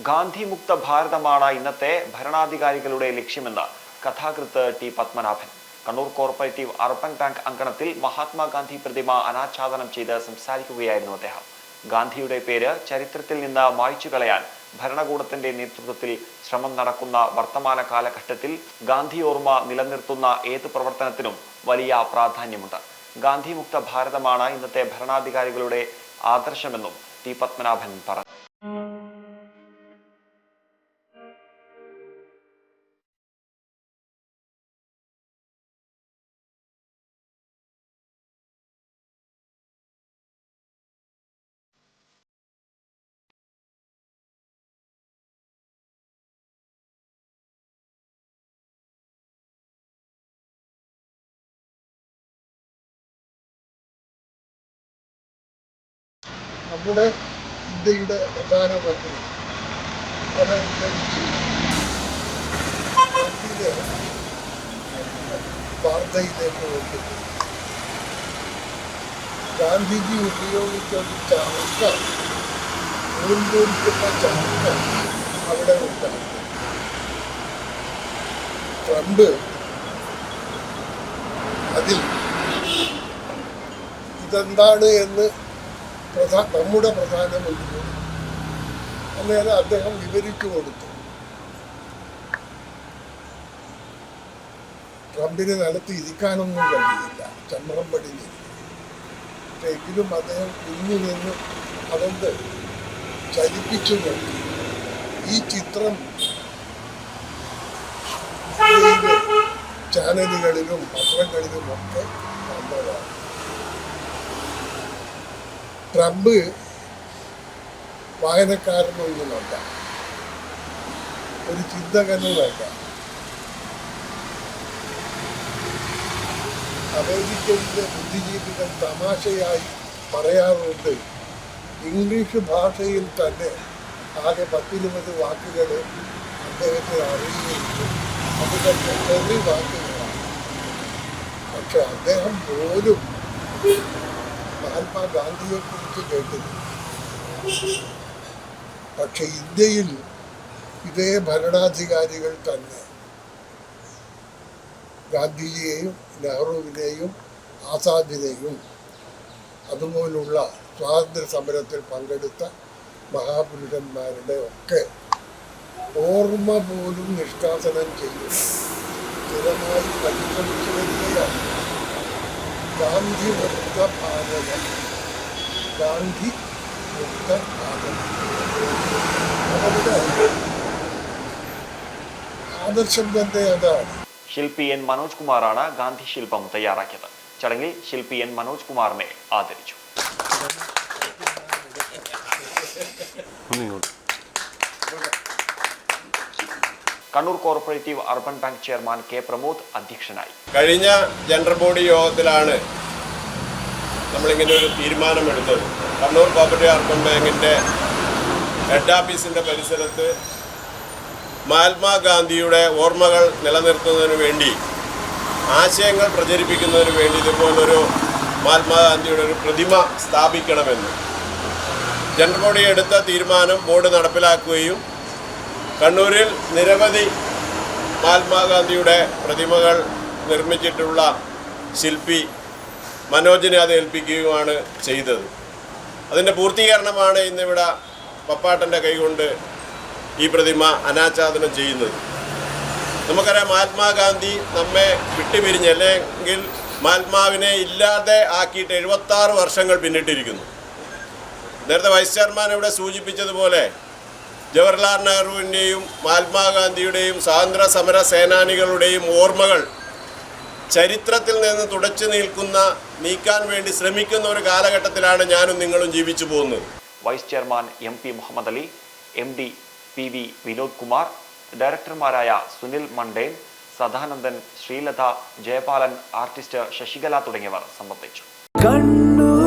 ഗാന്ധി മുക്ത ഭാരതമാണ് ഇന്നത്തെ ഭരണാധികാരികളുടെ ലക്ഷ്യമെന്ന് കഥാകൃത്ത് T Padmanabhan. Kannur cooperative urban bank അങ്കണത്തിൽ മഹാത്മാഗാന്ധി പ്രതിമ അനാച്ഛാദനം ചെയ്ത് സംസാരിക്കുകയായിരുന്നു അദ്ദേഹം. ഗാന്ധിയുടെ പേര് ചരിത്രത്തിൽ നിന്ന് മായ്ച്ചു കളയാൻ ഭരണകൂടത്തിന്റെ നേതൃത്വത്തിൽ ശ്രമം നടക്കുന്ന വർത്തമാന കാലഘട്ടത്തിൽ ഗാന്ധി ഓർമ്മ നിലനിർത്തുന്ന ഏത് പ്രവർത്തനത്തിനും വലിയ പ്രാധാന്യമുണ്ട്. ഗാന്ധി മുക്ത ഭാരതമാണ് ഇന്നത്തെ ഭരണാധികാരികളുടെ ആദർശമെന്നും ടി പത്മനാഭൻ പറഞ്ഞു. നമ്മുടെ ഇന്ത്യയുടെ പ്രധാന മന്ത്രി. വാർത്തയിലേക്ക് നോക്കുന്നു. ഗാന്ധിജി ഉപയോഗിച്ച ഒരു അവിടെ ട്രംപ് അതിൽ ഇതെന്താണ് എന്ന് പ്രധാ നമ്മുടെ പ്രധാനമന്ത്രി അന്നേരം അദ്ദേഹം വിവരിച്ചു കൊടുത്തു. ട്രംപിന് നിലത്ത് ഇരിക്കാനൊന്നും കഴിയില്ല. ചമ്രം പടിഞ്ഞിരിക്കും പക്ഷെ എങ്കിലും അദ്ദേഹം കുഞ്ഞു നിന്ന് അതുകൊണ്ട് ചലിപ്പിച്ചു നോക്കി. ഈ ചിത്രം ചാനലുകളിലും പത്രങ്ങളിലും ഒക്കെ കണ്ടതാണ്. ട്രംപ് വായനക്കാരനൊന്നുമല്ല ഒരു ചിന്തകനുമല്ല അമേരിക്കയിലെ ബുദ്ധിജീവികൾ തമാശയായി പറയാറുണ്ട് ഇംഗ്ലീഷ് ഭാഷയിൽ തന്നെ ആകെ പത്തിരുപത് വാക്കുകൾ അദ്ദേഹത്തിന് അറിയുകയുള്ളൂ. അത് തന്നെ ചെറിയ വാക്കുകളാണ്. പക്ഷെ അദ്ദേഹം പോലും മഹാത്മാഗാന്ധിയെ കുറിച്ച് കേട്ടിരുന്നു പക്ഷെ ഇന്ത്യയിൽ ഇതേ ഭരണാധികാരികൾ തന്നെ. ഗാന്ധിജിയെയും നെഹ്റുവിനെയും ആസാദിനെയും അതുപോലുള്ള സ്വാതന്ത്ര്യ സമരത്തിൽ പങ്കെടുത്ത മഹാപുരുഷന്മാരുടെ ഒക്കെ ഓർമ്മ പോലും നിഷ്കാസനം ചെയ്യും സ്ഥിരമായി പരിശ്രമിച്ചു ഗാന്ധി മുക്ത ഭാരതം ഗാന്ധി മുക്ത ഭാരതം ആദർശം തന്നെ അതാണ്. ശില്പി എൻ മനോജ് കുമാറാണ് ഗാന്ധി ശില്പം തയ്യാറാക്കിയത്. ചടങ്ങിൽ ശില്പി എൻ മനോജ് കുമാറിനെ ആദരിച്ചു. Kannur cooperative urban bank chairman K Pramod അധ്യക്ഷനായി. കഴിഞ്ഞ ജനറൽ ബോഡി യോഗത്തിലാണ് നമ്മളിങ്ങനെ ഒരു തീരുമാനമെടുത്തത്. കണ്ണൂർ കോപ്പറേറ്റീവ് അർബൻ ബാങ്കിന്റെ ഹെഡ് ഓഫീസിന്റെ പരിസരത്ത് മഹാത്മാഗാന്ധിയുടെ ഓർമ്മകൾ നിലനിർത്തുന്നതിന് വേണ്ടി ആശയങ്ങൾ പ്രചരിപ്പിക്കുന്നതിന് വേണ്ടി ഇതുപോലൊരു മഹാത്മാഗാന്ധിയുടെ ഒരു പ്രതിമ സ്ഥാപിക്കണമെന്ന്. ജനറൽ ബോഡി എടുത്ത തീരുമാനം ബോർഡ് നടപ്പിലാക്കുകയും കണ്ണൂരിൽ നിരവധി മഹാത്മാഗാന്ധിയുടെ പ്രതിമകൾ നിർമ്മിച്ചിട്ടുള്ള ശില്പി മനോജിനെ അത് ഏൽപ്പിക്കുകയുമാണ് ചെയ്തത്. അതിന്റെ പൂർത്തീകരണമാണ് ഇന്നിവിടെ പപ്പാട്ടന്റെ കൈകൊണ്ട് ഈ പ്രതിമ അനാച്ഛാദനം ചെയ്യുന്നത്. നമുക്കറിയാം മഹാത്മാഗാന്ധി നമ്മെ വിട്ടുപിരിഞ്ഞ് അല്ലെങ്കിൽ മഹാത്മാവിനെ ഇല്ലാതെ ആക്കിയിട്ട് എഴുപത്താറ് വർഷങ്ങൾ പിന്നിട്ടിരിക്കുന്നു. നേരത്തെ വൈസ് ചെയർമാൻ ഇവിടെ സൂചിപ്പിച്ചതുപോലെ ജവഹർലാൽ നെഹ്റുവിന്റെയും മഹാത്മാഗാന്ധിയുടെയും സ്വാതന്ത്ര്യ സമര സേനാനികളുടെയും ഓർമ്മകൾ ചരിത്രത്തിൽ നിന്ന് തുടച്ചു നിൽക്കുന്ന നീക്കാൻ വേണ്ടി ശ്രമിക്കുന്ന ഒരു കാലഘട്ടത്തിലാണ് ഞാനും നിങ്ങളും ജീവിച്ചു പോകുന്നത്. Vice chairman M P Muhammad Ali M D P V Vinod Kumar ഡയറക്ടർമാരായ Sunil മണ്ടേൻ Sadanandan Sreelatha Jayapalan artist Sasikala തുടങ്ങിയവർ സംബന്ധിച്ചു. കണ്ണൂർ